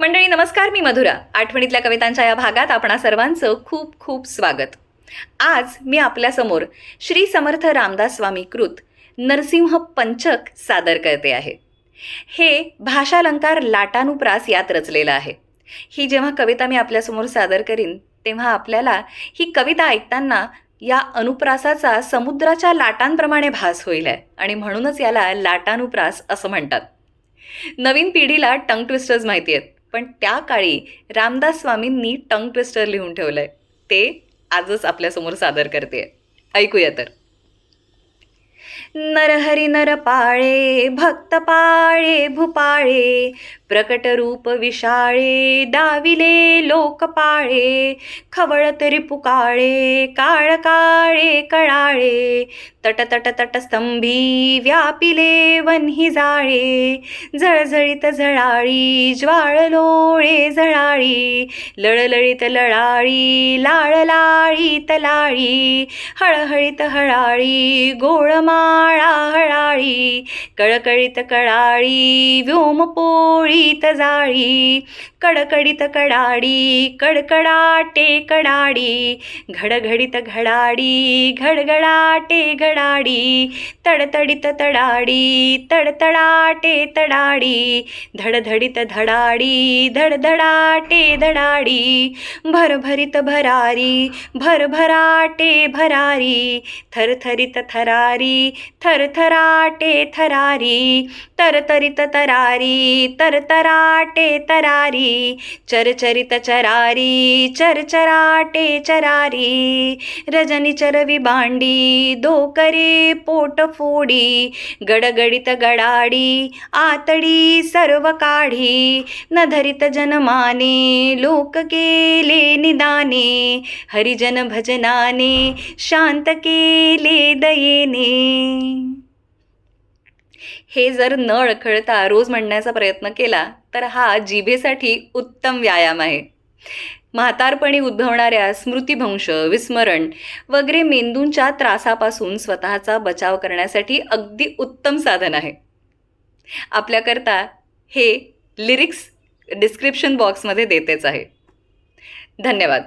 मंडळी नमस्कार मी मधुरा. आठवणीतल्या कवितांच्या या भागात आपणा सर्वांचं खूप खूप स्वागत. आज मी आपल्यासमोर श्री समर्थ रामदास स्वामी कृत नरसिंह पंचक सादर करते आहे. हे भाषालंकार लाटानुप्रास यात रचलेलं आहे. ही जेव्हा कविता मी आपल्यासमोर सादर करीन तेव्हा आपल्याला ही कविता ऐकताना या अनुप्रासाचा समुद्राच्या लाटांप्रमाणे भास होईल आहे. आणि म्हणूनच याला लाटानुप्रास असं म्हणतात. नवीन पिढीला टंग ट्विस्टर्स माहिती आहेत पण त्या काळी रामदास स्वामींनी टंग ट्विस्टर लिहून ठेवलंय. ते आजच आपल्यासमोर सादर करते ऐकूया तर. नरहरी नर पाळे भक्त पाळे भूपाळे प्रकट रूप विशाळे दाविले लोक पाळे खवळ तरी पुकाळे काळ काळे कळाळे तट तट तट स्तंभी व्यापिले वन्ही जाळे झळझळीत झळाळी ज्वाळ लोळे झळाळी लळलळीत लळाळी लाळ लाळी तलाळी हळहळीत हळाळी गोळमा हळाहळाळी कळकळीत कळाळी व्योम पोळीत जाळी कडकडीत कडाडी कडकडाटे कडाडी घडघडीत घडाडी घडघडाटे घडाडी तडतडीत तडाडी तडतडाटे तडाडी धडधडीत धडाडी धडधडाटे धडाडी भरभरीत भरारी भरभराटे भरारी थरथरीत थरारी थरथराटे थरारी तरतरित तरारी तरतराटे तरारी चरचरित चरारी चरचराटे चरारी रजनी चरवी बांडी दोकरे पोट फोडी गडगडित गडाडी आतडी सर्व काढी न धरित जनमाने लोक केले निदाने हरिजन भजनाने शांत केले दयेने. हे जर न अडखळता रोज म्हणण्याचा प्रयत्न केला तर हा जिभेसाठी उत्तम व्यायाम आहे. म्हातारपणी उद्भवणाऱ्या स्मृतिभंश विस्मरण वगैरे मेंदूंच्या त्रासापासून स्वतःचा बचाव करण्यासाठी अगदी उत्तम साधन आहे. आपल्याकरता हे लिरिक्स डिस्क्रिप्शन बॉक्समध्ये देतेच आहे. धन्यवाद.